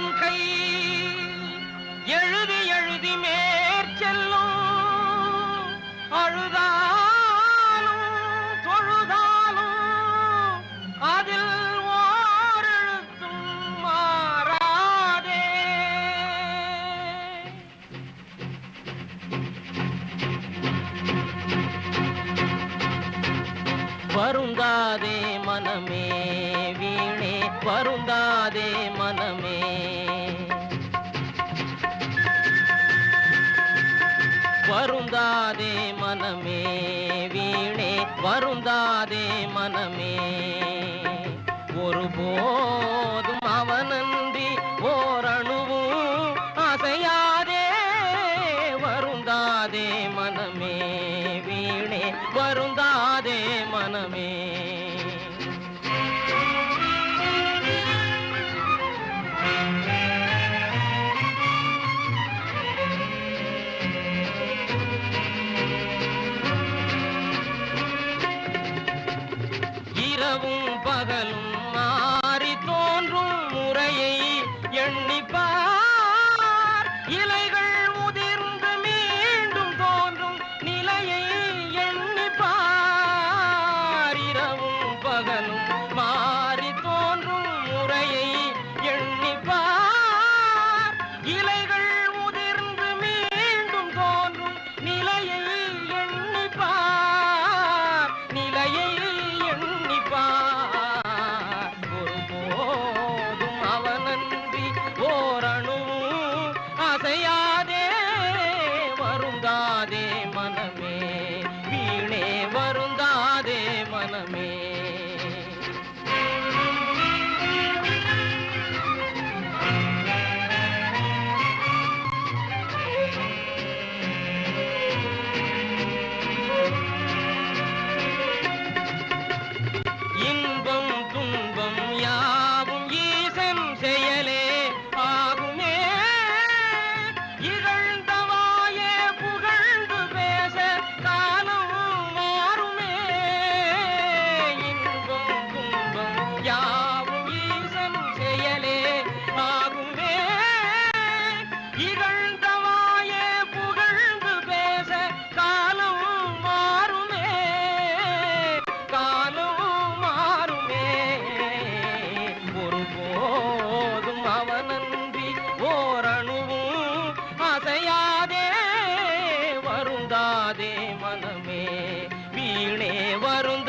என் கை எழுதி வருந்தாதே மனமே வீணே வருந்தாதே மனமே. வருந்தாதே மனமே வீணே வருந்தாதே மனமே. ஒருபோதும் அவனன்றி ஓரணுவும் அசையாதே வருந்தாதே மனமே வீணே வருந்தா பகலும் மாறி தோன்றும் முறையை எண்ணிப்பார். இலைகள் முதிர்ந்து மீண்டும் தோன்றும் நிலையை எண்ணிப்பார். இரவும் பகலும் மாறி தோன்றும் முறையை எண்ணிப்பார். இலைகள் வருந்தாதே அசையாதே வருந்தாதே மனமே வீணே வரும்